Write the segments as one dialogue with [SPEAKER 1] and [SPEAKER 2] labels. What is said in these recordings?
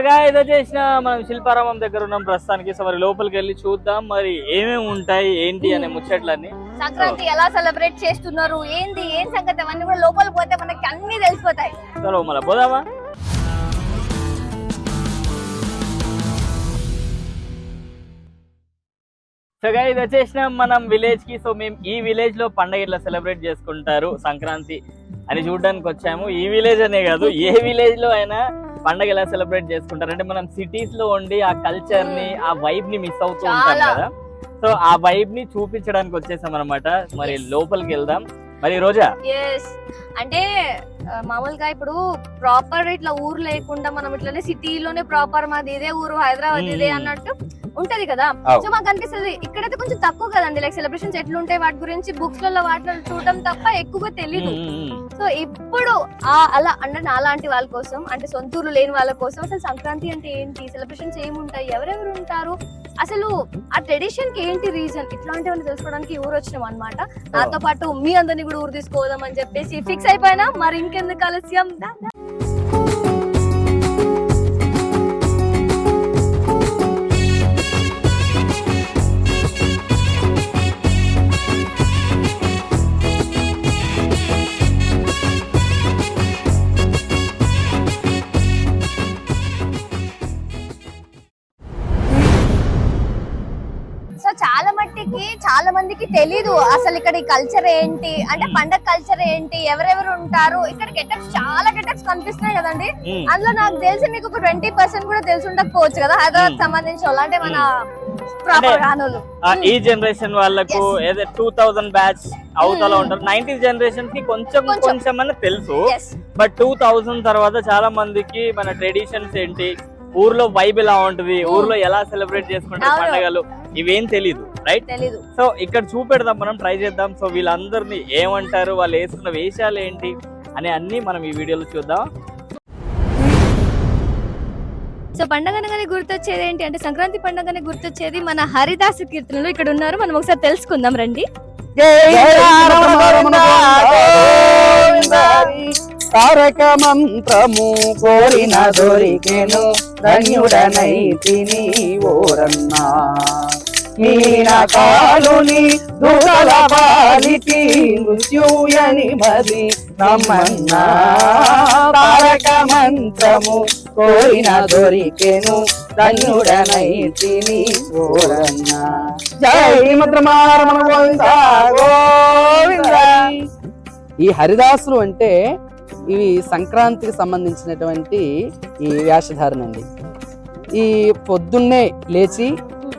[SPEAKER 1] ఏదో చేసిన మనం శిల్పారామం దగ్గర ఉన్నాం ప్రస్తుతానికి. సో మరి లోపలికి వెళ్ళి చూద్దాం. మరి ఏమేమి ఉంటాయి ఏంటి అనే ముచ్చట్లన్నీ.
[SPEAKER 2] సంక్రాంతి ఎలా సెలబ్రేట్ చేస్తున్నారు ఏంది ఏం సంగతి అవన్నీ కూడా లోపలికి పోతే మనకి అన్ని తెలిసిపోతాయి.
[SPEAKER 1] చలో మళ్ళీ పోదామా? సో ఇది వచ్చేసినాం మనం విలేజ్కి. సో మేము ఈ విలేజ్లో పండగ ఇట్లా సెలబ్రేట్ చేసుకుంటారు సంక్రాంతి అని చూడడానికి వచ్చాము. ఈ విలేజ్ అనే కాదు ఏ విలేజ్లో అయినా పండగ ఎలా సెలబ్రేట్ చేసుకుంటారు? అంటే మనం సిటీస్లో ఉండి ఆ కల్చర్ని ఆ వైబ్ని మిస్ అవుతూ ఉంటాం. కదా. సో ఆ వైబ్ని చూపించడానికి వచ్చేసాం అనమాట మరి. లోపలికి వెళ్దాం. మరి రోజా?
[SPEAKER 2] ఎస్ అంటే మామూలుగా ఇప్పుడు ప్రాపర్ ఇట్లా ఊరు లేకుండా మనం ఇట్లానే సిటీలోనే ప్రాపర్ మాది ఇదే ఊరు హైదరాబాద్ ఇదే. అన్నట్టు ఉంటది కదా. సో మాకు అనిపిస్తుంది ఇక్కడైతే కొంచెం తక్కువ కదండి. లైక్ సెలబ్రేషన్స్ ఎట్లుంటాయి వాటి గురించి బుక్స్లలో వాటిలో చూడడం తప్ప ఎక్కువగా
[SPEAKER 1] ఉమ్.
[SPEAKER 2] సో ఇప్పుడు ఆ అలా అంటే నాలాంటి వాళ్ళ కోసం అంటే సొంతూరు లేని వాళ్ళ కోసం అసలు సంక్రాంతి అంటే ఏంటి? సెలబ్రేషన్స్ ఏముంటాయి? ఎవరెవరు ఉంటారు? అసలు ఆ ట్రెడిషన్కి ఏంటి రీజన్ ఇట్లాంటివన్నీ తెలుసుకోవడానికి ఊరు వచ్చినాం అనమాట నాతో పాటు మీ అందరినీ కూడా ఊరు తీసుకోదాం అని చెప్పేసి ఫిక్స్ అయిపోయినా. మరి ఇంకెందుకు ఆలస్యం? తెలీదు. అసలు ఇక్కడ ఈ కల్చర్ ఏంటి? అంటే పండగ కల్చర్ ఏంటి? ఎవరెవరు ఉంటారు? ఇక్కడ గెటప్స్ చాలా గెటప్స్ కనిపిస్తున్నాయి కదండి. అందులో నాకు తెలిసి మీకు ఒక ట్వంటీ పర్సెంట్ కూడా తెలిసి ఉండకపోవచ్చు కదా. హైదరాబాద్. సంబంధించిన వాళ్ళు. అంటే మన
[SPEAKER 1] ఈ జనరేషన్ వాళ్ళకు. ఏదో టూ థౌసండ్ బ్యాచ్ అవతల. ఉంటారు. నైన్టీ జనరేషన్కి కొంచెం
[SPEAKER 2] కొంచెం.
[SPEAKER 1] అని తెలుసు. బట్ టూ థౌసండ్ తర్వాత చాలా మందికి మన ట్రెడిషన్స్ ఏంటి? ఊర్లో వైబ్ ఎలా ఉంటది. ఊర్లో ఎలా సెలబ్రేట్ చేసుకుంటారు. పండగలు? ఇవేం తెలీదు రైట్
[SPEAKER 2] తెలీదు.
[SPEAKER 1] సో ఇక్కడ చూపెడదాం మనం ట్రై చేద్దాం. సో వీళ్ళందరినీ ఏమంటారు? వాళ్ళు వేసుకున్న వేషాలు ఏంటి? అనే అన్ని మనం ఈ వీడియోలో చూద్దాం.
[SPEAKER 2] సో పండగ అనగానే గుర్తొచ్చేది ఏంటి అంటే సంక్రాంతి పండగనే గుర్తొచ్చేది మన హరిదాసు కీర్తనలు. ఇక్కడ ఉన్నారు. మనం ఒకసారి తెలుసుకుందాం రండి.
[SPEAKER 3] తారక మంత్రము కోరిన దొరికెను. ధన్యుడనైతిని ఓరన్నా. మీన కాలుని దుగల పాలిటి మృత్యుయని మది నమ్మన్నా. తారక మంత్రము కోరిన దొరికెను. ధన్యుడనైతిని ఓరన్నా. జై మంత్రమారమణ గోవింద. గోవింద. ఈ హరిదాసులు అంటే ఇవి సంక్రాంతికి సంబంధించినటువంటి ఈ వేషధారణ అండి. ఈ పొద్దున్నే లేచి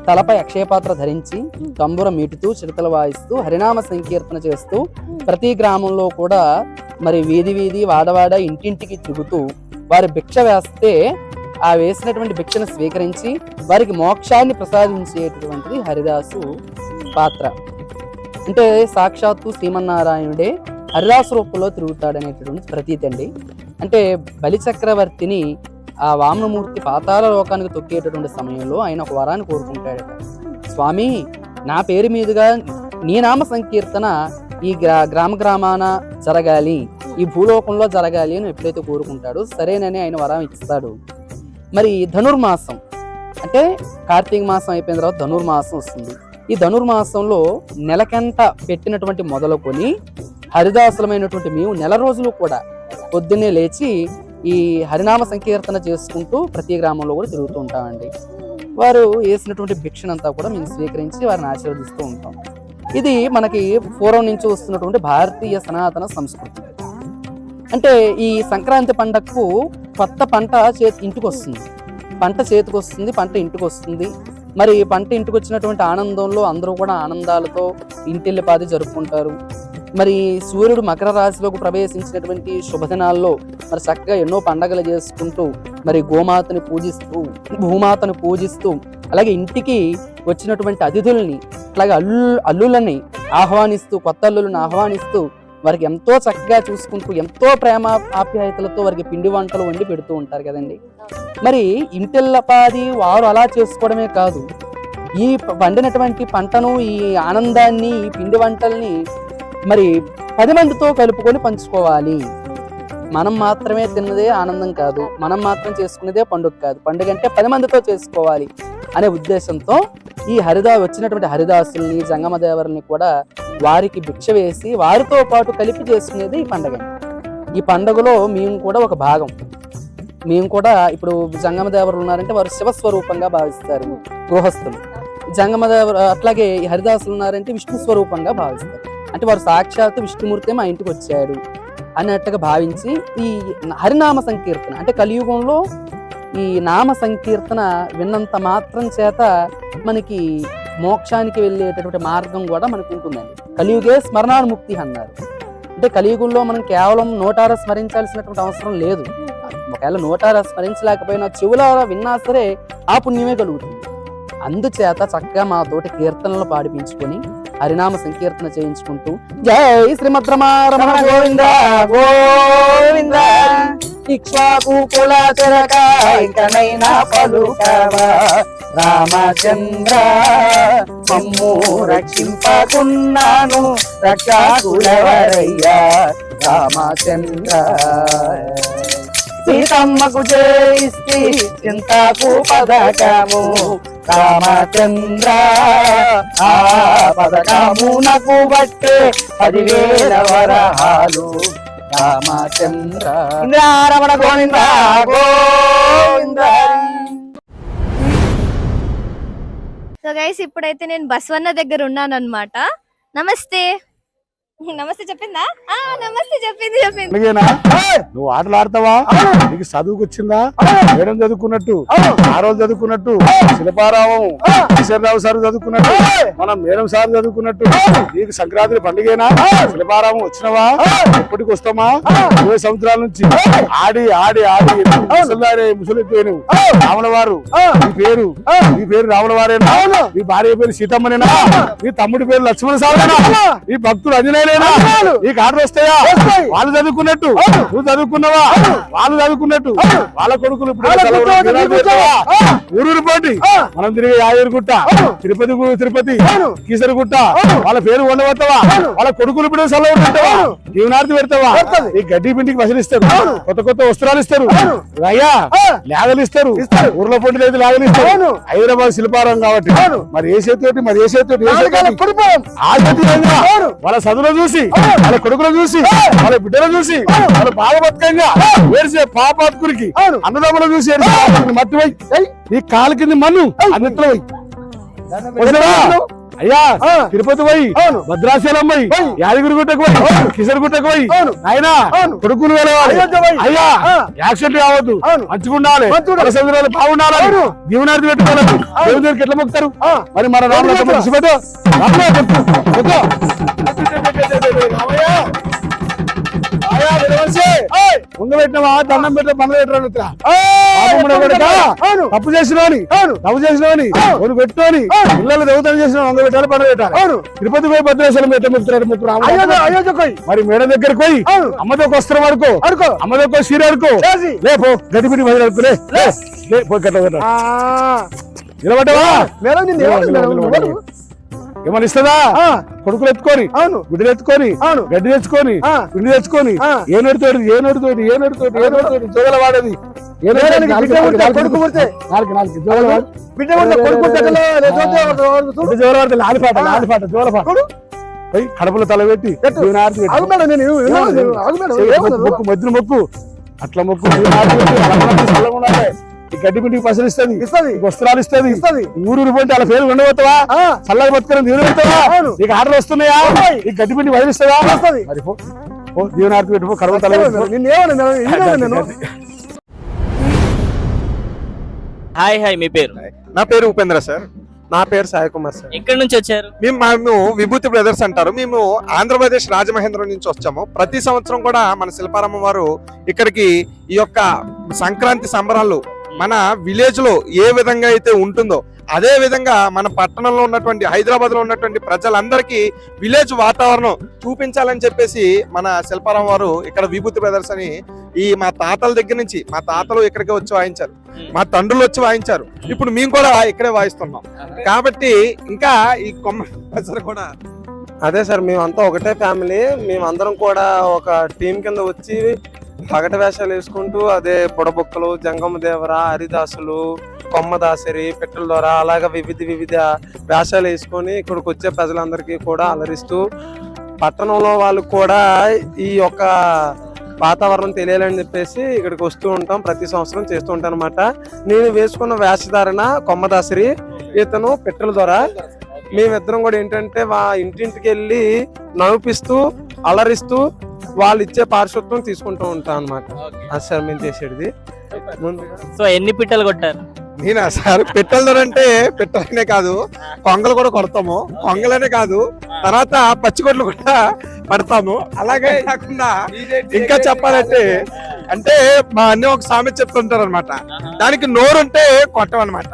[SPEAKER 3] తలపై అక్షయపాత్ర ధరించి తంబుర మీటుతూ చిరుతలు వాయిస్తూ హరినామ సంకీర్తన చేస్తూ ప్రతి గ్రామంలో కూడా మరి వీధి వీధి వాడవాడ ఇంటింటికి తిరుగుతూ వారి భిక్ష వేస్తే ఆ వేసినటువంటి భిక్షను స్వీకరించి వారికి మోక్షాన్ని ప్రసాదించేటటువంటిది హరిదాసు పాత్ర. అంటే సాక్షాత్తు శ్రీమన్నారాయణుడే హరిదాస్ రూపంలో తిరుగుతాడనేటటువంటి ప్రతీతి అండి. అంటే బలి చక్రవర్తిని ఆ వామనమూర్తి పాతాల లోకానికి తొక్కేటటువంటి సమయంలో ఆయన ఒక వరాన్ని కోరుకుంటాడట. స్వామి నా పేరు మీదుగా నీ నామ సంకీర్తన ఈ గ్రా గ్రామ గ్రామాన జరగాలి ఈ భూలోకంలో జరగాలి అని ఎప్పుడైతే కోరుకుంటాడో సరేనని ఆయన వరం ఇస్తాడు. మరి ధనుర్మాసం అంటే కార్తీక మాసం అయిపోయిన తర్వాత ధనుర్మాసం వస్తుంది. ఈ ధనుర్మాసంలో నెలకెంత పెట్టినటువంటి మొదలుకొని హరిదాసులమైనటువంటి మేము నెల రోజులు కూడా పొద్దున్నే లేచి ఈ హరినామ సంకీర్తన చేసుకుంటూ ప్రతి గ్రామంలో కూడా తిరుగుతూ ఉంటామండి. వారు వేసినటువంటి భిక్షనంతా కూడా మేము స్వీకరించి వారిని ఆశీర్వదిస్తూ ఉంటాం. ఇది మనకి పూర్వం నుంచి వస్తున్నటువంటి భారతీయ సనాతన సంస్కృతి. అంటే ఈ సంక్రాంతి పండగకు కొత్త పంట చేతి ఇంటికి వస్తుంది పంట చేతికి వస్తుంది పంట ఇంటికి వస్తుంది మరి పంట ఇంటికి వచ్చినటువంటి ఆనందంలో అందరూ కూడా ఆనందాలతో ఇంటిల్లిపాది జరుపుకుంటారు. మరి సూర్యుడు మకర రాశిలోకి ప్రవేశించినటువంటి శుభదినాల్లో మరి చక్కగా ఎన్నో పండగలు చేసుకుంటూ మరి గోమాతని పూజిస్తూ భూమాతను పూజిస్తూ అలాగే ఇంటికి వచ్చినటువంటి అతిథుల్ని అలాగే అల్లు అల్లులని ఆహ్వానిస్తూ కొత్త అల్లులను ఆహ్వానిస్తూ వారికి ఎంతో చక్కగా చూసుకుంటూ ఎంతో ప్రేమ ఆప్యాయతలతో వారికి పిండి వంటలు వండి పెడుతూ ఉంటారు కదండి. మరి ఇంటిల్లపాది వారు అలా చేసుకోవడమే కాదు. ఈ వండినటువంటి పండినటువంటి పంటను ఈ ఆనందాన్ని ఈ పిండి వంటల్ని మరి పది మందితో కలుపుకొని పంచుకోవాలి. మనం మాత్రమే తిన్నదే ఆనందం కాదు. మనం మాత్రం చేసుకునేదే పండుగ కాదు. పండుగ అంటే పది మందితో చేసుకోవాలి అనే ఉద్దేశంతో ఈ హరిదా వచ్చినటువంటి హరిదాసుల్ని జంగమదేవరుల్ని కూడా వారికి భిక్ష వేసి వారితో పాటు కలిపి చేసుకునేది ఈ పండుగ. ఈ పండుగలో మేము కూడా ఒక భాగం. మేము కూడా ఇప్పుడు జంగమదేవరులు ఉన్నారంటే వారు శివస్వరూపంగా భావిస్తారు గృహస్థులు. జంగమదేవరు అట్లాగే ఈ హరిదాసులు ఉన్నారంటే విష్ణు స్వరూపంగా భావిస్తారు. అంటే వారు సాక్షాత్ విష్ణుమూర్తి మా ఇంటికి వచ్చాడు అన్నట్టుగా భావించి ఈ హరినామ సంకీర్తన అంటే కలియుగంలో ఈ నామ సంకీర్తన విన్నంత మాత్రం చేత మనకి మోక్షానికి వెళ్ళేటటువంటి మార్గం కూడా మనకు ఉంటుందండి. కలియుగే స్మరణానుముక్తి అన్నారు. అంటే కలియుగంలో మనం కేవలం నోటార స్మరించాల్సినటువంటి అవసరం లేదు. ఒకవేళ నోటార స్మరించలేకపోయినా చెవులారా విన్నా సరే ఆ పుణ్యమే కలుగుతుంది. అందుచేత చక్కగా మా తోటి కీర్తనలు పాడిపించుకొని హరినామ సంకీర్తన చేయించుకుంటూ జై శ్రీమద్ రమారమణ గోవింద గోవింద. ఇక్ష్వాకు కుల చరకాయకనైనా పలుకవా రామచంద్ర. మమ్ము రక్షింపకున్నాను రక్షకులవరయ్యా రామచంద్ర. సీతమ్మకు జయిస్తే చింతకు పదకము రామచంద్ర ఆ పదకమునకు బట్టే పదివేల వరహాలు. రామచంద్ర. ఇంద్రారమణ గోవింద గోవింద
[SPEAKER 2] సో గైస్ ఇప్పుడైతే నేను బస్వన్న దగ్గర ఉన్నాను అనమాట నమస్తే. నమస్తే చెప్పిందా? ఆ నమస్తే చెప్పింది చెప్పింది.
[SPEAKER 4] అలాగేనా నువ్వు ఆటలు ఆడతావా? నీకు చదువుకు వచ్చిందా మేడం చదువుకున్నట్టు ఆ! రోజు చదువుకున్నట్టు శిల్పారావం కిషన్రావు సార్ చదువుకున్నట్టు మనం మేడం సార్ చదువుకున్నట్టు నీకు సంక్రాంతి పండుగేనా? శిల్పారావం వచ్చినవా? ఎప్పటికి వస్తామా? ఇరవై సంవత్సరాల నుంచి ఆడి ఆడి ఆడి ముసలాడే ముసలి నువ్వు రాముల వారు నీ పేరు నీ పేరు రాముల వారేనా నీ భార్య పేరు సీతమ్మనేనా? నీ తమ్ముడి పేరు లక్ష్మణ! సాగునా నీ భక్తులు అంజనేయులేనా నీకు ఆర్డర్ వస్తాయా? వాళ్ళు చదువుకున్నట్టు. నువ్వు చదువుకున్నావా? వాళ్ళు చదువుకున్నట్టు. వాళ్ళ కొడుకులు ఇప్పుడు పెడతావా? ఊరూరు పోటీ మనం తిరిగి యాయూరుగుట్ట తిరుపతి తిరుపతి. కీసరగుట్ట వాళ్ళ పేరు ఉండబోతావా వాళ్ళ కొడుకులు ఇప్పుడు సెలవు పెట్టావా జీవనార్థి పెడతావా? ఈ గడ్డి పిండికి పైసలు ఇస్తారు. కొత్త కొత్త వస్త్రాలు ఇస్తారు. అయ్యా లేగలు ఇస్తారు. ఊర్లో పొండి లేదు లేగలు ఇస్తారు. హైదరాబాద్ శిల్పారం కాబట్టి. మరి ఏ చేతితోటి మరి ఏ చేతితోటి? ఆ చేతి? వాళ్ళ చదువులు చూసి వాళ్ళ కొడుకులు చూసి వాళ్ళ బిడ్డలు చూసి వాళ్ళ బాధపత్కంగా ఏడిసే పాపాత్కురికి అన్నదమ్ములు చూసి పాపాత్కుని మట్టిపోయి నీ కాలు కింద మన్ను అన్నిట్లో పోయి? అయ్యా తిరుపతి పోయి భద్రాచలం పోయి యాదగిరి గుట్టకు పోయి కిషోర్ గుట్టకు పోయి. ఆయన కొడుకులు అయ్యా యాక్సిడెంట్ కావద్దు. మంచిగుండాలి. సముద్రాలు బాగుండాలి. దీవనార్థి పెట్టుకోవాలి. దేవుని దగ్గరికి ఎట్లా మొక్కుతారు? మరి మన రాముల ముందు పెట్టినవా? దండం పెట్టిన పనులు పెట్టరా తప్పు చేసినవని తప్పు చేసినవని ఒక పెట్టుకొని పిల్లలు దేవతలు చేసిన వంద పెట్టాలి పనులు పెట్టాలి. తిరుపతి పోయి ముగ్గురు రాముడు. మరి మేడ దగ్గరికి పోయి అమ్మతో వస్త్రం అడుకో. అడుకో. అమ్మతో సీర అడుకో. లే పో. గడిపిడి మహిళ అడుకో లే. లే. ఏమని ఇస్తుందా? కొడుకులు ఎత్తుకొని అవును. బిడ్డలు ఎత్తుకొని అవును. గడ్డి తెచ్చుకొని పిండి తెచ్చుకొని ఏ నడుతోటి ఏ నడుతోటి ఏ నడుతోటి ఏ నడుతోటి జోగల వాడేది. లాలిపాట లాలిపాట కడుపులో తల పెట్టి మొక్కు మధ్యన మొక్కు. అట్లా మొక్కు. గడ్డి పిండికి పసలు ఇస్తుంది. నీకు వస్త్రాలు ఇస్తుంది. ఊరూరు పోతే అలా పేరు ఉండబోతావా? చల్లగా బతుకుని దేవుని పెడతావా? నీకు ఆటలు వస్తున్నాయా? ఈ గడ్డి పిండి వదిలిస్తావా? మరి పో. పో, దేవుని ఆరతి పెట్టి పో కడుపు తల పో.
[SPEAKER 1] హాయ్ హాయ్ మీ పేరు?
[SPEAKER 5] నా పేరు ఉపేంద్ర సార్. నా పేరు సాయి కుమార్ సార్.
[SPEAKER 1] ఎక్కడి నుంచి వచ్చారు?
[SPEAKER 5] మేము మేము విభూతి బ్రదర్స్ అంటారు. మేము ఆంధ్రప్రదేశ్ రాజమహేంద్రం నుంచి వచ్చాము. ప్రతి సంవత్సరం కూడా మన శిల్పారామ వారు ఇక్కడికి ఈ యొక్క సంక్రాంతి సంబరాలు మన విలేజ్లో ఏ విధంగా అయితే ఉంటుందో అదే విధంగా మన పట్టణంలో ఉన్నటువంటి హైదరాబాద్లో ఉన్నటువంటి ప్రజలందరికీ విలేజ్ వాతావరణం చూపించాలని చెప్పేసి మన శిల్పారాం వారు ఇక్కడ విభూతి బ్రదర్స్ అని ఈ మా తాతల దగ్గర నుంచి మా తాతలు ఇక్కడికి వచ్చి వాయించారు. మా తండ్రులు వచ్చి వాయించారు. ఇప్పుడు మేము కూడా ఇక్కడే వాయిస్తున్నాం. కాబట్టి ఇంకా ఈ కొమ్మ ప్రజలు కూడా
[SPEAKER 6] అదే సార్ మేమంతా ఒకటే ఫ్యామిలీ మేమందరం కూడా ఒక టీం కింద వచ్చి పగట వేషాలు వేసుకుంటూ అదే బుడబుక్కలు జంగమదేవర హరిదాసులు కొమ్మదాసరి పిట్టల ద్వారా అలాగా వివిధ వివిధ వేషాలు వేసుకొని ఇక్కడికి వచ్చే ప్రజలందరికీ కూడా అలరిస్తూ పట్టణంలో వాళ్ళు కూడా ఈ యొక్క వాతావరణం తెలియాలని చెప్పేసి ఇక్కడికి వస్తూ ఉంటాం ప్రతి సంవత్సరం చేస్తూ ఉంటాను అనమాట నేను వేసుకున్న వేషధారణ కొమ్మదాసరి ఇతను పిట్టల ద్వారా మేమిద్దరం కూడా ఏంటంటే వా ఇంటింటికి వెళ్ళి నవ్విస్తూ అలరిస్తూ వాళ్ళు ఇచ్చే పారిశుద్ధ్యం తీసుకుంటూ ఉంటాం అనమాట అది సార్ మేము చేసేది.
[SPEAKER 1] సో ఎన్ని పిట్టలు కొట్టారు?
[SPEAKER 5] నేనా సార్? పిట్టలు అంటే పిట్టలనే కాదు. కొంగలు కూడా కొడతాము. కొంగలనే కాదు. తర్వాత పచ్చిగొడ్లు కూడా పడతాము. అలాగే కాకుండా ఇంకా చెప్పాలంటే అంటే మా అన్ని ఒక సామెత చెప్తుంటారు అనమాట దానికి నోరుంటే కొట్టం అనమాట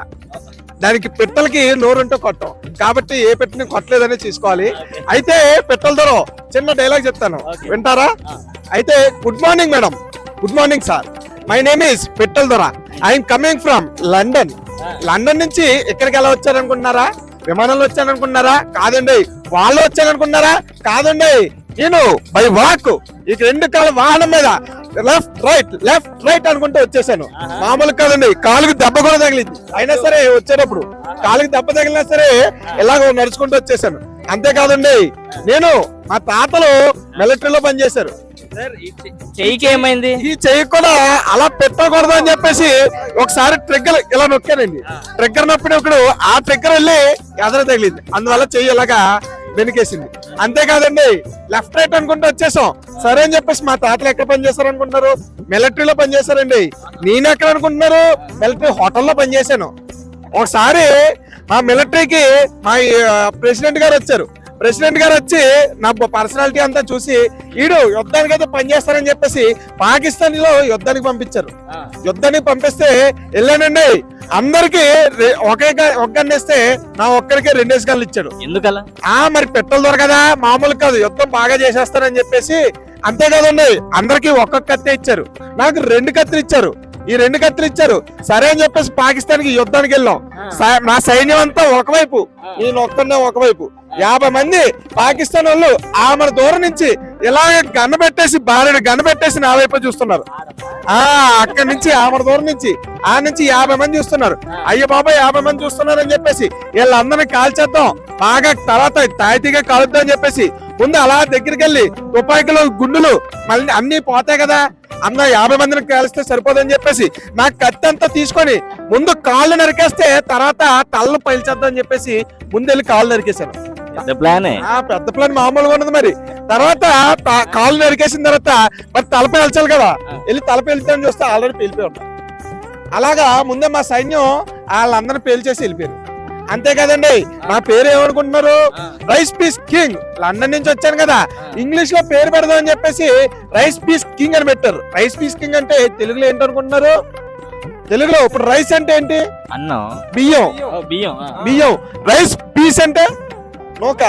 [SPEAKER 5] దానికి పిట్టలకి నోరుంటే కొట్టం. కాబట్టి ఏ పెట్టని కొట్టలేదని చూసుకోవాలి అయితే పిట్టల ద్వారా చిన్న డైలాగ్ చెప్తాను. వింటారా? అయితే good morning madam. Good morning sir. My name is పిట్టల దొర I'm coming from London. London నుంచి ఇక్కడికి ఎలా వచ్చారనుకుంటున్నారా? విమానంలో వచ్చారనుకుంటున్నారా? కాదండి. వాళ్ళు వచ్చారనుకుంటున్నారా? కాదండి. నేను బై వాక్. ఈ రెండు కాళ్ళ వాహనం మీద లెఫ్ట్ రైట్ లెఫ్ట్ రైట్ అనుకుంటూ వచ్చేసాను. మామూలు కాదండి కాలుకి దెబ్బ కూడా తగిలింది. అయినా సరే వచ్చేటప్పుడు కాలుకి దెబ్బ తగిలినా సరే ఇలాగ నడుచుకుంటూ వచ్చేసాను. అంతేకాదండి నేను మా తాతలు మిలిటరీలో పనిచేశారు.
[SPEAKER 1] చెయ్యికి ఏమైంది?
[SPEAKER 5] ఈ చెయ్యి కూడా అలా పెట్టకూడదు అని చెప్పేసి ఒకసారి ట్రిగ్గర్ ఇలా నొక్కానండి. ట్రిగ్గర్ నొప్పినప్పుడు ఆ ట్రిగ్గర్ వెళ్ళి ఎదర తగిలింది. అందువల్ల చెయ్యి ఇలాగా వెనుకేసింది. అంతేకాదండి లెఫ్ట్ రైట్ అనుకుంటూ వచ్చేసాం. సరే అని చెప్పేసి మా తాతలు ఎక్కడ పనిచేస్తారు అనుకుంటున్నారు మిలిటరీలో పనిచేశారండి నేను ఎక్కడ అనుకుంటున్నారు? మిలిటరీ హోటల్లో పనిచేశాను ఒకసారి మా మిలిటరీకి మా ప్రెసిడెంట్ గారు వచ్చారు. ప్రెసిడెంట్ గారు వచ్చి నా పర్సనాలిటీ అంతా చూసి ఈడు యుద్ధానికి అయితే పనిచేస్తారని చెప్పేసి పాకిస్తాన్లో యుద్ధానికి పంపించారు. యుద్ధానికి పంపిస్తే వెళ్ళానండి. అందరికి ఒకే గా- ఒక గన్ ఇస్తే నా ఒక్కరికి రెండేసి గన్లు ఇచ్చాడు.
[SPEAKER 1] ఎందుకలా?
[SPEAKER 5] ఆ మరి పెట్రోల్ దొరకదా? మామూలు కాదు. యుద్ధం బాగా చేసేస్తారని చెప్పేసి అంతే కదండి అందరికి ఒక్కొక్క కత్తి ఇచ్చారు. నాకు రెండు కత్తులు ఇచ్చారు. ఈ రెండు కత్తులు ఇచ్చారు. సరే అని చెప్పేసి పాకిస్తాన్కి యుద్ధానికి వెళ్ళాం. నా సైన్యం అంతా ఒకవైపు. నేను ఒక్కనే ఒకవైపు. యాభై మంది పాకిస్తాన్ వాళ్ళు ఆమె దూరం నుంచి ఇలా గన్న పెట్టేసి భార్యను గన్న పెట్టేసి నా వైపు చూస్తున్నారు. ఆ అక్కడి నుంచి ఆమె దూరం నుంచి ఆ నుంచి యాభై మంది చూస్తున్నారు. అయ్య బాబాయ్ యాభై మంది చూస్తున్నారు అని చెప్పేసి వీళ్ళందరినీ కాల్చేద్దాం. బాగా తర్వాత తాయితీగా కాలుద్దాం అని చెప్పేసి ముందు అలా దగ్గరికి వెళ్ళి తుపాకులు గుండులు మళ్ళీ అన్ని పోతాయి కదా. అన్న యాభై మందిని కలిస్తే సరిపోదని చెప్పేసి నా కత్తి అంతా తీసుకొని ముందు కాళ్ళు నరికేస్తే తర్వాత తలలు పైల్చేద్దాం అని చెప్పేసి ముందు వెళ్ళి కాళ్ళు నరికేశాను.
[SPEAKER 1] పెద్ద ప్లానే
[SPEAKER 5] ఆ పెద్ద ప్లాన్ మామూలుగా ఉన్నది మరి. తర్వాత కాళ్ళు నరికేసిన తర్వాత మరి తల పేల్చాలి కదా. వెళ్ళి తల పేల్చాలని చూస్తే ఆల్రెడీ పేలిపోయి ఉంటాం అలాగా ముందే మా సైన్యం వాళ్ళందరినీ పేల్చేసి వెళ్ళిపోయారు. అంతే కదండి. నా పేరు ఏమనుకుంటున్నారు? Rice piece king. లండన్ నుంచి వచ్చాను కదా. ఇంగ్లీష్లో పేరు పెడదాం అని చెప్పేసి రైస్ పీస్ కింగ్ అని పెట్టారు. రైస్ పీస్ కింగ్ అంటే తెలుగులో ఏంటనుకుంటున్నారు? తెలుగులో ఇప్పుడు రైస్ అంటే ఏంటి?
[SPEAKER 1] అన్నం.
[SPEAKER 5] బియ్యం.
[SPEAKER 1] బియ్యం.
[SPEAKER 5] బియ్యం. రైస్ పీస్ అంటే? నోక.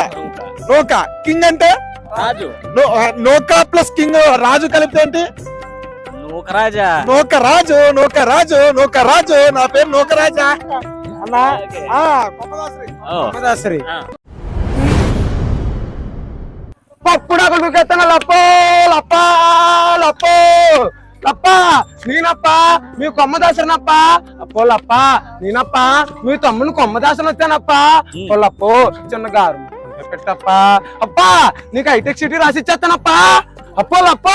[SPEAKER 5] నోక. కింగ్ అంటే?
[SPEAKER 1] రాజు.
[SPEAKER 5] నోకా ప్లస్ కింగ్ రాజు కలిపితే ఏంటి?
[SPEAKER 1] నూకరాజా
[SPEAKER 5] నోక రాజు నోక రాజు నోక రాజు. నా పేరు నోక రాజా. అన్నా?
[SPEAKER 6] కెత్తన లప్పో లప్ప లప్పో. లప్ప నేనప్ప మీ కొమ్మదాసనప్ప అప్పో లప్ప నేనప్ప మీ తమ్ముని కొమ్మదాసన వచ్చానప్ప. ఓ లప్పో చిన్న గారు పెట్టప్ప అప్పా నీకు హైటెక్ సిటీ రాసి ఇచ్చేస్తానప్ప అప్పో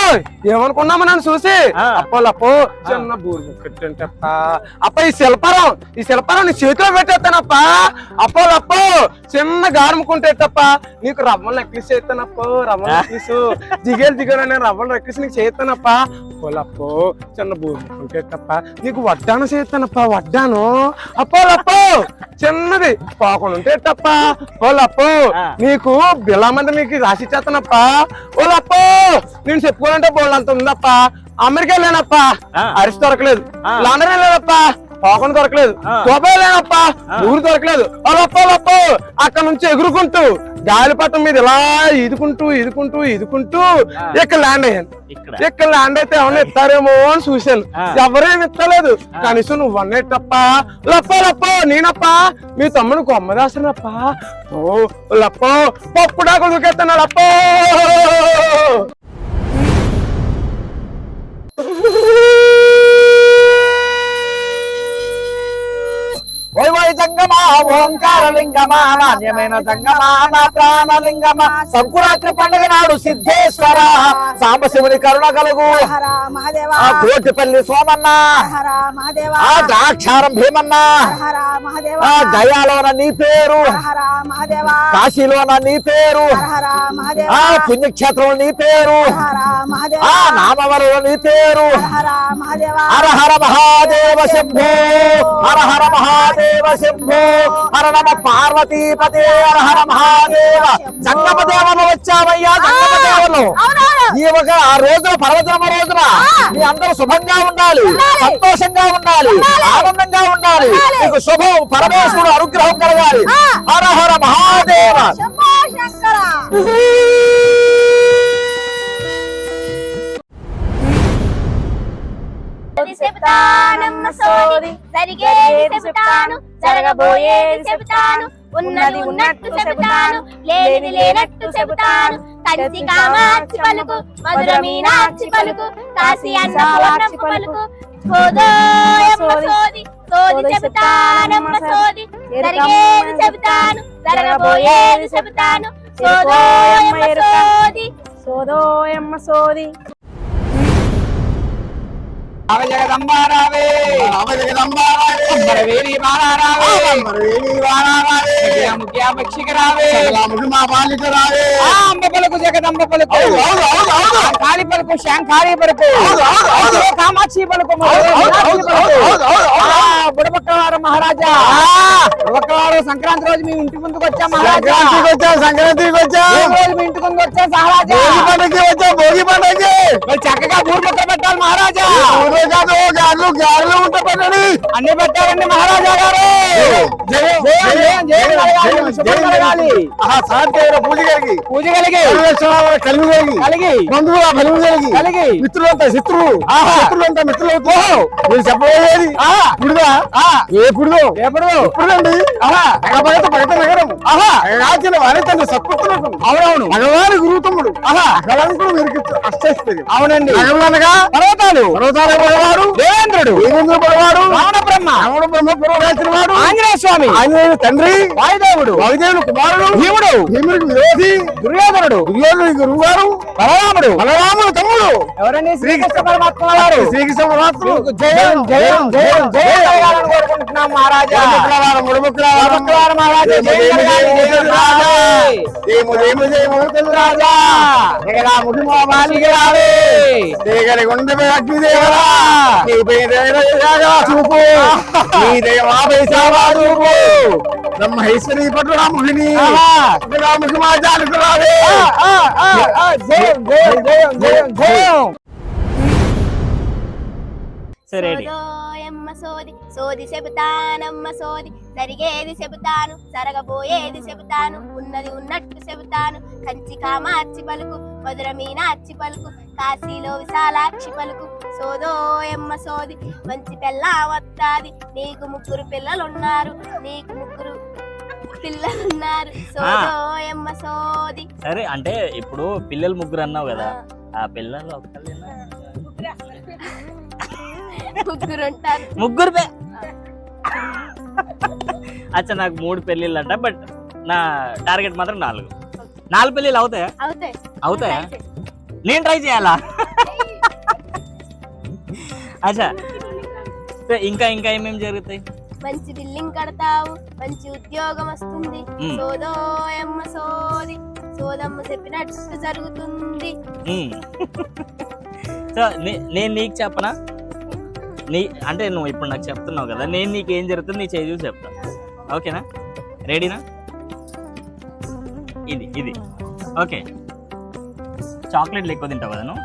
[SPEAKER 6] ఏమనుకున్నామా నన్ను చూసి?
[SPEAKER 1] ఆ.
[SPEAKER 6] అప్పో చిన్న బూరు ముక్కట్టంటప్ప అప్ప. ఈ శిల్పారం ఈ శిల్పారం నీ చేతిలో పెట్టేస్తానప్ప. అప్పో లప్పో చిన్న గారముకుంటే తప్ప నీకు రవ్వలు నెక్లెస్ చేస్తానప్పో రవ్వలు నెక్లెస్. దిగేలు దిగేలు నేను రవ్వలు నెక్లెస్ నీకు చేస్తానప్ప. పొలప్పో చిన్న బూరుకుంటే తప్ప నీకు వడ్డాను చేస్తానప్ప వడ్డాను. అప్పోలప్పో చిన్నది. పోకుండా ఉంటే తప్ప పోలప్పో
[SPEAKER 1] ఆ.
[SPEAKER 6] నీకు బిల్లమంది నీకు రాసి ఇచ్చేస్తానప్ప ఓలప్పో నేను చెప్పుకోవాలంటే బోల్డ్ అంత ఉందప్ప. అమెరికా లేనప్ప. అరిసి దొరకలేదు. లండన్ లేదప్ప పోకుండా దొరకలేదు.
[SPEAKER 1] ఆ.
[SPEAKER 6] దుబాయ్ లేనప్ప ఊరు దొరకలేదు. అలప్పలప్ప అక్కడ నుంచి ఎగురుకుంటూ గాలిపటం మీద ఇలా ఈదుకుంటూ ఈదుకుంటూ ఈదుకుంటూ ఇక్కడ ల్యాండ్ అయ్యాను.
[SPEAKER 1] ఇక్కడ.
[SPEAKER 6] ల్యాండ్ అయితే ఏమన్నా ఇస్తారేమో అని చూశాను. ఎవరేమి ఇస్తలేదు. కనీసం నువ్వు అన్నట్టప్ప లప్ప లప్ప నేనప్ప. మీ తమ్ముడు కొమ్మదాసనప్ప ఓ లప్ప. పప్పుడా కొడుకెత్తాను లప్ప.
[SPEAKER 7] వైవై జంగమా ఓంకార లింగమా నాణ్యమైన జంగమా నా ప్రాణలింగమా సంకురాత్రి పండుగ నాడు సిద్ధేశ్వర సాంబశివుని కరుణ కలుగు. ఆ కోటిపల్లి సోమన్న. ఆ ద్రాక్షారం భీమన్న. ఆ గయాలోన నీ పేరు. కాశీలోన నీ పేరు. ఆ పుణ్యక్షేత్రం నీ పేరు. ఆ నామవరం నీ పేరు.
[SPEAKER 8] హర మహాదేవ.
[SPEAKER 7] హర హర మహాదేవ శంభో. హర హర మహాదేవ శంభో. హర నమ పార్వతీపతే. హర హర మహాదేవ. జంగమ దేవలు వచ్చామయ్యా జంగమ దేవలు ఈ ఒక ఆ రోజున పర్వదినమ రోజున? మీ అందరూ శుభంగా ఉండాలి. సంతోషంగా ఉండాలి. ఆనందంగా ఉండాలి. మీకు శుభం పరమేశ్వరుడు అనుగ్రహం కలగాలి. హర హర మహాదేవ.
[SPEAKER 8] శంభో శంకర.
[SPEAKER 9] చెబుతానమ్మ సోది? జరిగేది చెబుతాను జరగబోయేది చెబుతాను. ఉన్నది ఉన్నట్టు చెబుతాను లేనిది లేనట్టు చెబుతాను. కంచి కామాక్షి పలుకు మధుర మీనాక్షి పలుకు కాశీ అన్నపూర్ణమ్మ పలుకు. సోదోయమ్మ సోది సోది చెబుతానమ్మ సోది జరిగేది చెబుతాను జరగబోయేది చెబుతాను సోదోయమ్మ సోది
[SPEAKER 8] సోదోయమ్మ సోది.
[SPEAKER 7] రామ జగదంబ రావే రామ జగదంబ రావే అంబరవేణి బాలా రావే అంబరవేణి బాలా రావే ముఖ్య పక్షిక రావే
[SPEAKER 10] మా బాలిక రావే
[SPEAKER 7] ఆ అంబ పలుకు జగదంబ పలుకు
[SPEAKER 10] అవును, అవును, అవును, అవును.
[SPEAKER 7] కాళి పలుకు శాంకాళి పలుకు
[SPEAKER 10] అవును, అవును, అవును.
[SPEAKER 7] ఆ, కామాక్షి పలుకు
[SPEAKER 10] అవును, అవును,
[SPEAKER 7] మీనాక్షి
[SPEAKER 10] అవును,
[SPEAKER 7] పలుకు.
[SPEAKER 10] అవును, అవును, అవును.
[SPEAKER 7] ఆ, బుడబుక్కవారు మహారాజా బుడబుక్కవారు సంక్రాంతి రోజు మీ ఇంటి ముందుకు వచ్చా మహారాజా
[SPEAKER 10] సంక్రాంతికి వచ్చా సంక్రాంతికి వచ్చా
[SPEAKER 7] ఏ రోజు మీ ఇంటి ముందుకు వచ్చా మహారాజా
[SPEAKER 10] భోగి పండుగకి వచ్చా భోగి పండుగకి
[SPEAKER 7] మరి చక్కగా బూర్ముక్క పెట్టాలి మహారాజా
[SPEAKER 10] ఊరే కాదు గారెలు గారెలు ఉంటా పట్టండి
[SPEAKER 7] అన్ని పెట్టారండి మహారాజా గారు.
[SPEAKER 10] పూజ కలిగి.
[SPEAKER 7] పూజ కలిగి.
[SPEAKER 10] కలిగి. కలిగి. బంధువులు ఆ బలువు కలిగి.
[SPEAKER 7] కలిగి.
[SPEAKER 10] మిత్రులంతా శత్రువు. శత్రులంతా మిత్రులు మీరు చెప్పబోయేది
[SPEAKER 7] ఆ,
[SPEAKER 10] గుడిదా?
[SPEAKER 7] ఎప్పుడు
[SPEAKER 10] ఇప్పుడండి
[SPEAKER 7] ఆహా,
[SPEAKER 10] భగవత భగత నగరం.
[SPEAKER 7] ఆహా,
[SPEAKER 10] రాచిన వారి తన సత్పుత్రులకు.
[SPEAKER 7] అవునవును.
[SPEAKER 10] భగవాని గురువు తమ్ముడు
[SPEAKER 7] ఆహా,
[SPEAKER 10] అగలంకుడు మీరు అష్టేస్తుంది
[SPEAKER 7] అవునండి.
[SPEAKER 10] నగరంలోనగా
[SPEAKER 7] పర్వతాలు.
[SPEAKER 10] పర్వతాల పడవాడు
[SPEAKER 7] దేవేంద్రుడు.
[SPEAKER 10] దేవేంద్ర పడవాడు
[SPEAKER 7] రావణ బ్రహ్మ.
[SPEAKER 10] రాముడు బ్రహ్మ పూర్వరాసిన వాడు.
[SPEAKER 7] ఆంజనేయ స్వామి.
[SPEAKER 10] ఆంజనేయుడు తండ్రి.
[SPEAKER 7] వాయుదేవుడు.
[SPEAKER 10] వాయుదేవుడు కుమారుడు.
[SPEAKER 7] భీముడు.
[SPEAKER 10] భీముడికి విరోధి
[SPEAKER 7] దుర్యోధనుడు.
[SPEAKER 10] దుర్యోధనుడి గురువు గారు
[SPEAKER 7] బలరాముడు.
[SPEAKER 10] బలరాముడు తమ్ముడు.
[SPEAKER 7] ఎవరండి? శ్రీకృష్ణ పరమాత్మ వారు.
[SPEAKER 10] శ్రీకృష్ణ పరమాత్ముడు
[SPEAKER 7] మీకు జయం జయం జయం జయం కోరుకుంటున్నాం మహారాజా.
[SPEAKER 10] ముడుముకులవారం
[SPEAKER 7] మహారాజా. జయం
[SPEAKER 10] జయము, జయము, రాజా. జయము, రాజా. జగదాముడి మా బాలిక
[SPEAKER 7] రావే.
[SPEAKER 10] దేగలి గుండెపై అగ్నిదేవరా నీ దయమాపై సేవా చూపు.
[SPEAKER 7] జయం
[SPEAKER 1] సరే
[SPEAKER 9] సోదోయమ్మ సోది సోది చెబుతానమ్మ సోది. జరిగేది చెబుతాను జరగబోయేది చెబుతాను. ఉన్నది ఉన్నట్టు చెబుతాను. కంచి కామాక్షి పలుకు మధుర మీనాక్షి పలుకు. కాశీలో విశాలాక్షి పలుకు. సోదోయమ్మ సోది మంచి పిల్ల వత్తాది. నీకు ముగ్గురు పిల్లలున్నారు నీకు ముగ్గురు పిల్లలున్నారు. సోదోయమ్మ సోది
[SPEAKER 1] సరే అంటే ఇప్పుడు పిల్లలు ముగ్గురు అన్నావు కదా ఆ. పిల్లలు
[SPEAKER 9] ముగ్గురు ఉంటారు
[SPEAKER 1] ముగ్గురు అచ్చా నాకు మూడు పెళ్ళిళ్ళు అంట బట్ నా టార్గెట్ మాత్రం నాలుగు. నాలుగు పెళ్ళిళ్ళు అవుతాయా.
[SPEAKER 9] అవుతాయి?
[SPEAKER 1] అవుతాయా. నేను ట్రై చేయాలా? అచ్చా. సో ఇంకా ఇంకా ఏమేమి జరుగుతాయి?
[SPEAKER 9] మంచి బిల్డింగ్ కడతావు మంచి ఉద్యోగం వస్తుంది.
[SPEAKER 1] మ్మ్.
[SPEAKER 9] సోదోయమ్మ సోది. సోదమ్మ చెప్పినట్టు జరుగుతుంది.
[SPEAKER 1] సో నే- నేను నీకు చెప్పనా? నీ అంటే నువ్వు ఇప్పుడు నాకు చెప్తున్నావు కదా నేను నీకు ఏం జరుగుతుంది నీ చేయి చూసి చెప్తా. ఓకేనా? రెడీనా ఇది ఇది. ఓకే. చాక్లెట్లు ఎక్కువ తింటావు కదా నువ్వు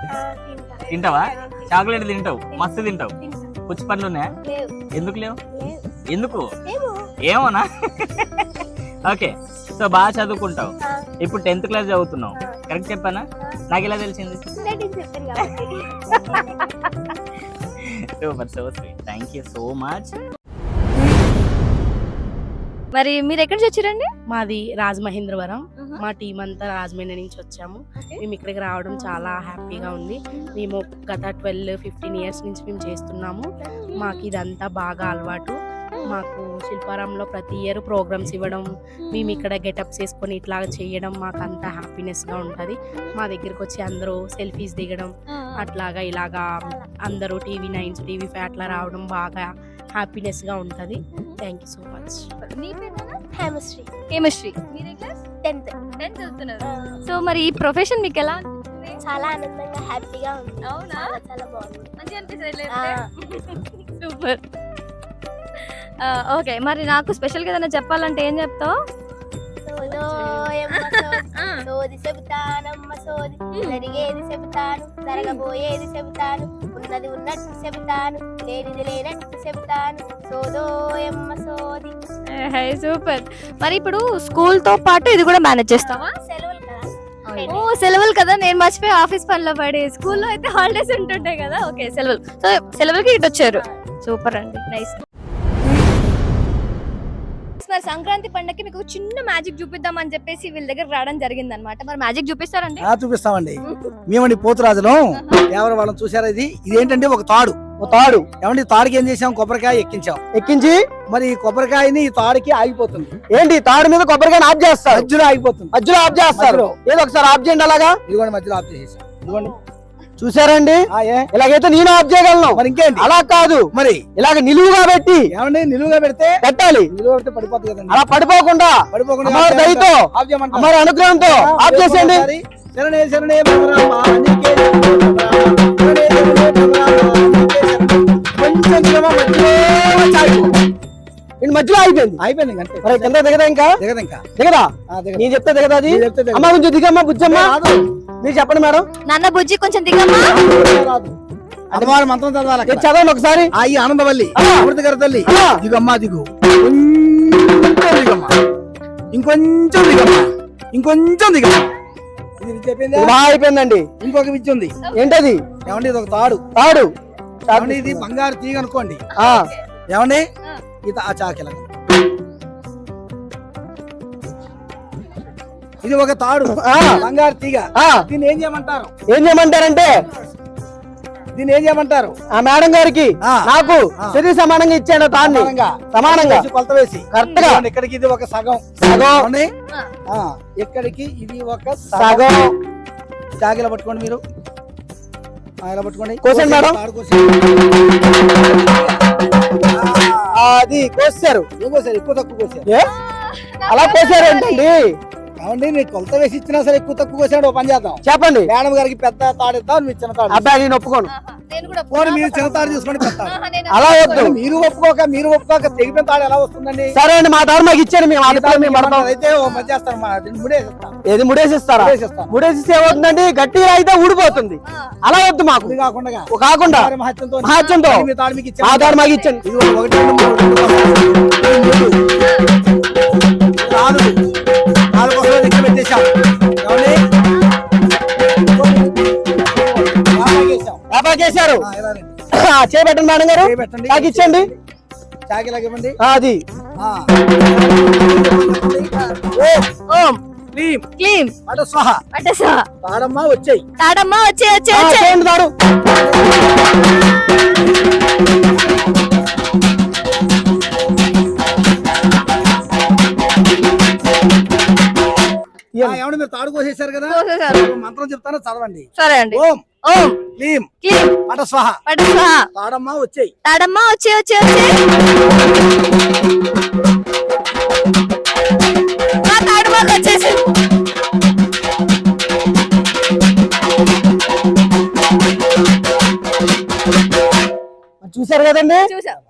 [SPEAKER 1] తింటావా? చాక్లెట్ తింటావు మస్తు తింటావు. పుచ్చి పండ్లు ఉన్నాయా? ఎందుకు లేవు? ఎందుకు?
[SPEAKER 9] ఏమో
[SPEAKER 1] ఏమోనా? ఓకే సో బాగా చదువుకుంటావు. ఇప్పుడు టెన్త్ క్లాస్ చదువుతున్నావు. కరెక్ట్ చెప్పానా? నాకు ఎలా తెలిసింది? Super so sweet thank you so much
[SPEAKER 2] మరి మీరు ఎక్కడి నుంచి వచ్చారండి
[SPEAKER 11] మాది రాజమహేంద్రవరం. మా టీం అంతా రాజమండ్రి నుంచి వచ్చాము. మేము ఇక్కడికి రావడం చాలా హ్యాపీగా ఉంది. మేము గత ట్వెల్వ్ ఫిఫ్టీన్ ఇయర్స్ నుంచి మేము చేస్తున్నాము. మాకు ఇదంతా బాగా అలవాటు. మాకు శిల్పారంలో ప్రతి ఇయర్ ప్రోగ్రామ్స్ ఇవ్వడం మేము ఇక్కడ గెటప్స్ వేసుకొని ఇట్లా చేయడం మాకు అంతా హ్యాపీనెస్గా ఉంటుంది. మా దగ్గరికి వచ్చి అందరూ సెల్ఫీస్ దిగడం అట్లాగా ఇలాగా అందరూ టీవీ నైన్స్ టీవీ ఫైవ్ అట్లా రావడం బాగా హ్యాపీనెస్గా ఉంటుంది. థ్యాంక్ యూ సో మచ్
[SPEAKER 2] ఏ క్లాస్
[SPEAKER 9] టెన్త్.
[SPEAKER 2] టెన్త్ చదువుతున్నారు. సో మరి ఈ ప్రొఫెషన్ మీకు ఎలా
[SPEAKER 9] చాలా ఆనందంగా హ్యాపీగా ఉంది.
[SPEAKER 2] అవునా?
[SPEAKER 9] చాలా బాగుంది.
[SPEAKER 2] మంచిగా అనిపిస్తుంది. సూపర్. ఓకే. మరి నాకు స్పెషల్గా ఏదైనా చెప్పాలంటే ఏం చెప్తావు?
[SPEAKER 9] సోదోయమ్మ సోది, సోది చెబుతానమ్మ సోది. జరిగేది చెబుతాను జరగబోయేది చెబుతాను. ఉన్నది ఉన్నట్టు చెబుతాను లేనిది లేనట్టు చెబుతాను. సోదోయమ్మ సోది.
[SPEAKER 2] సూపర్. మరి ఇప్పుడు స్కూల్తో పాటు ఇది కూడా మేనేజ్ చేస్తావా?
[SPEAKER 9] సెలవులు
[SPEAKER 2] ఓ సెలవులు కదా. నేను మర్చిపోయి ఆఫీస్ పనిలో పడి స్కూల్లో అయితే హాలిడేస్ ఉంటుంటాయి కదా. ఓకే సెలవులు. సో సెలవులకి ఇటు వచ్చారు. సూపర్ అండి. నైస్. మరి సంక్రాంతి పండగకి మీకు చిన్న మ్యాజిక్ చూపిద్దాం అని చెప్పేసి వీళ్ళ దగ్గర రావడం జరిగింది అనమాట మరి మ్యాజిక్ చూపిస్తారండి?
[SPEAKER 12] ఆ, చూపిస్తామండి. మేమండి పోతురాజులం. ఎవరు వాళ్ళని చూసారా ఇది? ఇదేంటంటే ఒక తాడు. ఒక తాడు. ఏమండి? ఈ తాడుకి ఏం చేసాం కొబ్బరికాయ ఎక్కించాం. ఎక్కించి? మరి ఈ కొబ్బరికాయని ఈ తాడుకి ఆగిపోతుంది. ఏంటి? తాడు మీద కొబ్బరికాయ ఆఫ్ చేస్తారు. మధ్యలో ఆగిపోతుంది. మధ్యలో ఆఫ్ చేస్తారు. ఏదో ఒకసారి ఆఫ్ చేయండి అలాగా? ఇదిగోండి మధ్యలో ఆఫ్ చేసేసాం. ఇదిగోండి. చూసారండి ఇలాగైతే నేను ఆఫ్ చేయగలను. మరి ఇంకేంటి? అలా కాదు. మరి? ఇలాగ నిలువుగా పెట్టి ఏమండి? నిలువుగా పెడితే పెట్టాలి. నిలువుగా పెడితే పడిపోతుంది కదండి. అలా పడిపోకుండా పడిపోకుండా దయతో అమ్మవారి అనుగ్రహంతో ఆఫ్ చేసేయండి. శరణే శరణే. కొంచెం మధ్యలో అయిపోయింది అయిపోయింది అంతే. మరి దిగదా ఇంకా? దిగదా ఇంకా. దిగదా? నేను చెప్తే దిగదా అది? అమ్మ కొంచెం దిగమ్మా బుజ్జమ్మ. మీరు చెప్పండి మేడం.
[SPEAKER 2] నాన్న బుజ్జి కొంచెం దిగమ్మా.
[SPEAKER 12] అమ్మవారి మంత్రం చదవాలి చదవండి ఒకసారి. అయ్యి ఆనందవల్లి అమృత గారి తల్లి. దిగమ్మా దిగు. కొంచెం దిగమ్మా. ఇంకొంచెం దిగమ్మా. ఇంకొంచెం దిగమ్మా. ఇది బాగా అయిపోయిందండి. ఇంకొక విద్య ఉంది. ఏంటది? ఏమండి ఇది ఒక తాడు. తాడు. ఏమండి ఇది బంగారు తీగ అనుకోండి. ఏమండి? ఇది ఆ చాకిల. ఇది ఒక తాడు బంగారు తీగ. దీన్ని ఏం చేయమంటారు? ఏం చేయమంటారంటే? దీన్ని ఏం చేయమంటారు? ఆ మేడం గారికి నాకు శరీర సమానంగా ఇచ్చాడు తాన్ని. సమానంగా. కొలత వేసి. కరెక్ట్గా ఇక్కడికి ఇది ఒక సగం. సగం. ఆ, ఇక్కడికి ఇది ఒక సగం. జాగిలా పట్టుకోండి మీరు. ఆ, ఇలా పట్టుకోండి కోసండి మేడం. అది కోసారు ఏం కోసారు ఎక్కువ తక్కువ కోసారు. అలా కోసారు ఏంటండి? ఏమండి మీరు కొలత వేసి ఇచ్చినా సరే ఎక్కువ తక్కువ కోసాడు ఓ పని చేద్దాం. చెప్పండి. మేడం గారికి పెద్ద తాడు ఇద్దాం మీరు చిన్న తాడు అబ్బాయి నేను ఒప్పుకోను.
[SPEAKER 2] నేను కూడా
[SPEAKER 12] పోనీ మీరు చిన్న తాడు తీసుకోండి పెద్ద అలా వద్దు. మీరు ఒప్పుకోక మీరు ఒప్పుకోక తెగిపోయిన తాడు ఎలా వస్తుందండి? సరే అండి మా తాడు మాకు ఇచ్చారు మేము అయితే మధ్య మా ముడేసిస్తాం. ఏది ముడేసిస్తారా? ముడేసిస్తే. ఏమవుతుందండి గట్టిగా అయితే ఊడిపోతుంది. అలా వద్దు మాకు. కాకుండా. కాకుండా. మహత్యంతో మీ తాడు మీకు ఇచ్చారు తాడు మాకు ఇచ్చాను ఇది ఒకటి రెండు మూడు నాలుగు. యాభై చేశారు. చేపెట్టండి మేడం గారు. నాకు ఇచ్చండి అది. తాడమ్మా వచ్చాయి.
[SPEAKER 2] తాడమ్మా
[SPEAKER 12] తాడు ఏమండి మీరు తాడు కోసేశారు కదా? మంత్రం చెప్తాను? చదవండి.
[SPEAKER 2] సరే అండి.
[SPEAKER 12] ఓం
[SPEAKER 2] ఓం.
[SPEAKER 12] క్లీం
[SPEAKER 2] క్లీమ్
[SPEAKER 12] అట స్వహ
[SPEAKER 2] పట్టేసా
[SPEAKER 12] తాడమ్మా వచ్చాయి.
[SPEAKER 2] తాడమ్మా వచ్చే వచ్చే వచ్చే. తాడమ్మాకి వచ్చేసి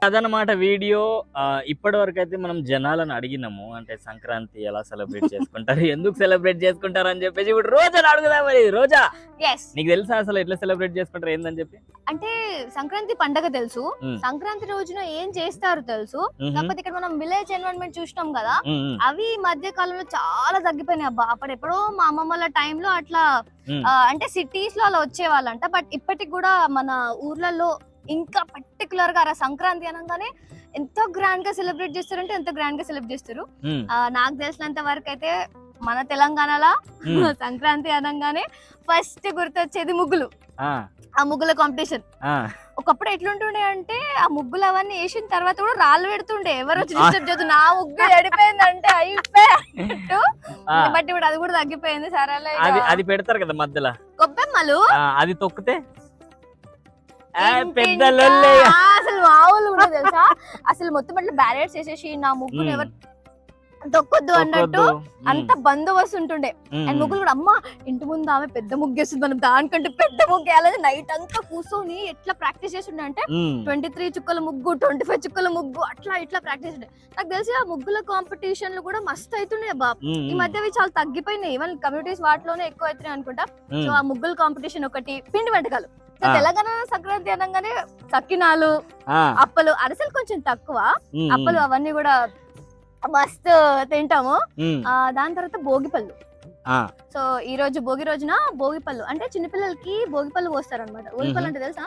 [SPEAKER 1] అదనమాట వీడియో. ఇప్పటి వరకు అయితే మనం జనాలను అడిగినాము. అంటే సంక్రాంతి ఎలా సెలబ్రేట్ చేసుకుంటారు ఎందుకు సెలబ్రేట్ చేసుకుంటారు అని చెప్పేసి ఇప్పుడు రోజా అడుగుదా మరి. రోజా నీకు తెలుసా అసలు ఎట్లా సెలబ్రేట్ చేసుకుంటారు ఏందని చెప్పి?
[SPEAKER 2] అంటే సంక్రాంతి పండగ తెలుసు. సంక్రాంతి రోజున ఏం చేస్తారు తెలుసు. కాకపోతే ఇక్కడ మనం విలేజ్ ఎన్వైరన్మెంట్ చూసినాం కదా అవి మధ్య కాలంలో చాలా తగ్గిపోయినాయి. అబ్బా అప్పుడు ఎప్పుడో మా అమ్మమ్మల టైంలో అట్లా అంటే సిటీస్లో అలా వచ్చేవాళ్ళంట. బట్ ఇప్పటికి కూడా మన ఊర్లలో ఇంకా పర్టికులర్గా ఆ సంక్రాంతి అనగానే ఎంతో గ్రాండ్గా సెలబ్రేట్ చేస్తారంటే ఎంతో గ్రాండ్గా సెలబ్రేట్ చేస్తారు. నాకు తెలిసినంత వరకు అయితే మన తెలంగాణలో సంక్రాంతి అనగానే ఫస్ట్ గుర్తొచ్చేది ముగ్గులు.
[SPEAKER 1] ఆ,
[SPEAKER 2] ముగ్గుల కాంపిటీషన్ ఒకప్పుడు ఎట్లుంటుండే అంటే ఆ ముగ్గులు అవన్నీ వేసిన తర్వాత కూడా రాళ్ళు పెడుతుండే. ఎవరు వచ్చి డిస్టర్బ్ చేస్తు నా ముగ్గు చెడిపోయింది అంటే అయిపోయాడు.
[SPEAKER 1] ఆ.
[SPEAKER 2] బట్ ఇప్పుడు అది కూడా తగ్గిపోయింది సరే
[SPEAKER 1] అది పెడతారు కదా మధ్యలో. ఆ, అది తొక్కితే. పెద్ద.
[SPEAKER 2] అసలు మామూలు తెలుసా? అసలు మొత్తం అట్లా బ్యారియర్స్ వేసేసి నా ముగ్గురు ఎవరు తొక్కొద్దు అన్నట్టు అంత బందోబస్తు ఉంటుండే అండ్ ముగ్గులు కూడా అమ్మ ఇంటి ముందు ఆమె పెద్ద ముగ్గేస్తుంది మనం దానికంటే పెద్ద ముగ్గు వేయాలని నైట్ అంతా కూర్చొని ఎట్లా ప్రాక్టీస్ చేస్తుండే అంటే ట్వంటీ త్రీ చుక్కల ముగ్గు ట్వంటీ ఫైవ్ చుక్కల ముగ్గు అట్లా ఇట్లా ప్రాక్టీస్ ఉండే. నాకు తెలిసి ఆ ముగ్గుల కాంపిటీషన్లు కూడా మస్తు అవుతున్నాయి బా
[SPEAKER 1] ఉమ్,
[SPEAKER 2] ఈ మధ్య అవి చాలా తగ్గిపోయినాయి. ఈవెన్ కమ్యూనిటీస్ వాటిలోనే ఎక్కువ అవుతున్నాయి అనుకుంటా. సో ఆ ముగ్గుల కాంపిటీషన్ ఒకటి పిండి వంటకాలు. తెలంగాణ సంక్రాంతి అనగానే సక్కినాలు
[SPEAKER 1] ఆ,
[SPEAKER 2] అప్పలు అరసలు కొంచెం తక్కువ. అప్పలు అవన్నీ కూడా మస్తు తింటాము. దాని తర్వాత భోగిపళ్ళు సో ఈ రోజు భోగి రోజున భోగిపళ్ళు అంటే చిన్నపిల్లలకి భోగిపళ్ళు పోస్తారు అనమాట భోగిపళ్ళు అంటే తెలుసా?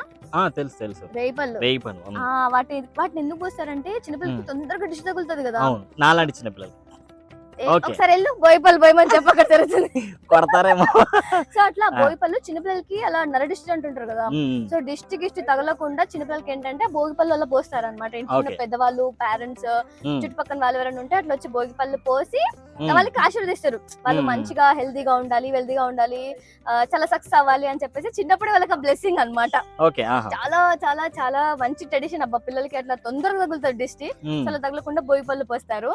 [SPEAKER 1] తెలుసు తెలుసు. వేయి పను ఉమ్,
[SPEAKER 2] ఆ వాటి వాటిని ఎందుకు పోస్తారంటే చిన్నపిల్లలకి. తొందరగా డిష్ తగులుతుంది కదా.
[SPEAKER 1] నాలాంటి చిన్నపిల్లలు
[SPEAKER 2] ఏ,
[SPEAKER 1] ఓకే.
[SPEAKER 2] ఒకసారి వెళ్ళు బోయిపల్లి బోయమని చెప్పి అక్కడ జరుగుతుంది.
[SPEAKER 1] కొడతారేమో.
[SPEAKER 2] సో అట్లా
[SPEAKER 1] ఆ.
[SPEAKER 2] బోయిపళ్ళు చిన్నపిల్లలకి అలా నర డిష్ అంటుంటారు కదా. సో దిష్టి గిష్టి తగలకుండా చిన్నపిల్లలకి ఏంటంటే భోగిపళ్ళు పోస్తారు అనమాట ఇంట్లో. పెద్దవాళ్ళు పేరెంట్స్ చుట్టుపక్కల వాళ్ళు ఎవరైనా ఉంటే అట్లా వచ్చి భోగిపళ్ళు పోసి వాళ్ళకి ఆశీర్వదిస్తారు. వాళ్ళు. మంచిగా హెల్దీగా ఉండాలి వెల్దీగా ఉండాలి చాలా సక్సెస్ అవ్వాలి అని చెప్పేసి చిన్నప్పుడే వాళ్ళకి బ్లెస్సింగ్
[SPEAKER 1] ఆహా.
[SPEAKER 2] చాలా చాలా చాలా మంచి ట్రెడిషన్ అబ్బా. పిల్లలకి అట్లా తొందరగా తగులుతారు
[SPEAKER 1] ఉమ్,
[SPEAKER 2] చాలా తగలకుండా భోగిపళ్ళు పోస్తారు.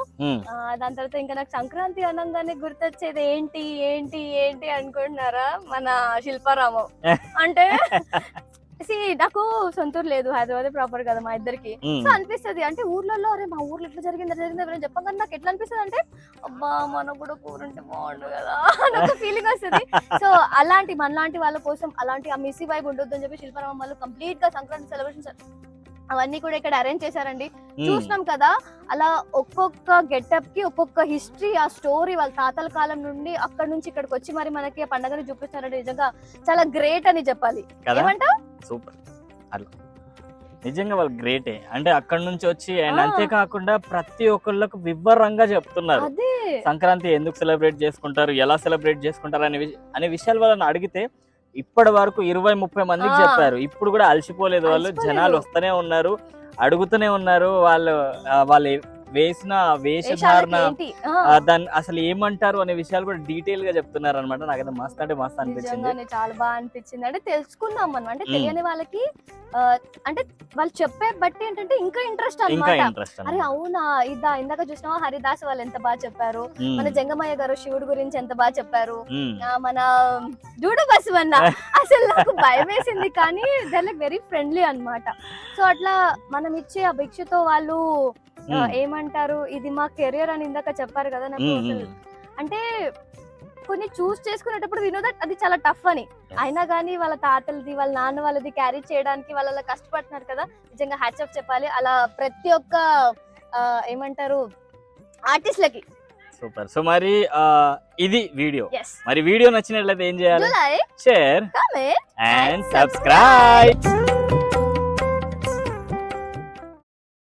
[SPEAKER 2] దాని తర్వాత ఇంకా నాకు సంక్రాంతి అనగానే గుర్తొచ్చేది ఏంటి ఏంటి ఏంటి అనుకుంటున్నారా మన శిల్పారామం? అంటే నాకు సొంతూరు లేదు హైదరాబాద్ ప్రాపర్ కదా మా ఇద్దరికి. సో అనిపిస్తది. అంటే ఊర్లలో అరే మా ఊర్లో ఎట్లా జరిగింది జరిగింది ఎవరైనా చెప్పగానే నాకు ఎట్లా అనిపిస్తుంది అంటే అబ్బా మనకు కూడా కూరుంటే బాగుండు కదా నాకు ఫీలింగ్ వస్తుంది. సో అలాంటి మనలాంటి వాళ్ళ కోసం అలాంటి ఆ మిస్సీ వైబ్ ఉండొద్దు అని చెప్పి శిల్పారామం వాళ్ళు కంప్లీట్గా సంక్రాంతి సెలబ్రేషన్స్ అవన్నీ కూడా ఇక్కడ అరేంజ్ చేశారండి. చూసినాం కదా అలా ఒక్కొక్క గెటప్కి ఒక్కొక్క హిస్టరీ ఆ స్టోరీ వాళ్ళ తాతల కాలం నుండి అక్కడ నుంచి ఇక్కడికి వచ్చి మరి మనకి ఆ పండుగని చూపిస్తారంటే నిజంగా చాలా గ్రేట్ అని చెప్పాలి. ఏమంటావు
[SPEAKER 1] సూపర్. నిజంగా వాళ్ళు గ్రేటే అంటే అక్కడ నుంచి వచ్చి అండ్. అంతేకాకుండా ప్రతి ఒక్కళ్ళకు వివరంగా చెప్తున్నారు. సంక్రాంతి ఎందుకు సెలబ్రేట్ చేసుకుంటారు ఎలా సెలబ్రేట్ చేసుకుంటారు అనే అనే విషయాలు వాళ్ళని అడిగితే ఇప్పటి వరకు ఇరవై ముప్పై మందికి. చెప్పారు ఇప్పుడు కూడా అలసిపోలేదు వాళ్ళు. జనాలు వస్తూనే ఉన్నారు అడుగుతూనే ఉన్నారు వాళ్ళు వాళ్ళు వేసిన వేషధారణ దాన్ని అసలు ఏమంటారు అనే విషయాలు కూడా డీటెయిల్గా చెప్తున్నారు అనమాట నాకైతే మస్త్ అంటే మస్త్ అనిపించింది.
[SPEAKER 2] చాలా బాగా అనిపించింది. అంటే తెలుసుకున్నాం మనం అంటే. తెలియని వాళ్ళకి అంటే వాళ్ళు చెప్పే బట్టి ఏంటంటే ఇంకా ఇంట్రెస్ట్
[SPEAKER 1] ఇంట్రెస్ట్
[SPEAKER 2] అరే అవునా? ఇదా ఇందాక చూసినావా? హరిదాస్ వాళ్ళు ఎంత బాగా చెప్పారు. మన జంగమయ్య గారు శివుడు గురించి ఎంత బాగా చెప్పారు? మన జూడు బసవన్న. అసలు నాకు భయం వేసింది కానీ దే లైక్ వెరీ ఫ్రెండ్లీ అన్నమాట. సో అట్లా మనం ఇచ్చే ఆ భిక్షతో వాళ్ళు ఏమంటారు? ఇది మా కెరియర్ అని ఇందాక చెప్పారు కదా నాకు అంటే కొన్ని చూస్ చేసుకునేటప్పుడు వినోద అది చాలా టఫ్ అని. అయినా కానీ వాళ్ళ తాతలది వాళ్ళ నాన్న వాళ్ళది క్యారీ చేయడానికి వాళ్ళు అలా కష్టపడుతున్నారు కదా. నిజంగా హ్యాచ్ ఆఫ్ చెప్పాలి. అలా ప్రతి ఒక్క ఏమంటారు ఆర్టిస్ట్లకి.
[SPEAKER 1] సూపర్. సో మరి ఇది వీడియో. మరి వీడియో నచ్చినట్లయితే ఏం చేయాలి? Share and subscribe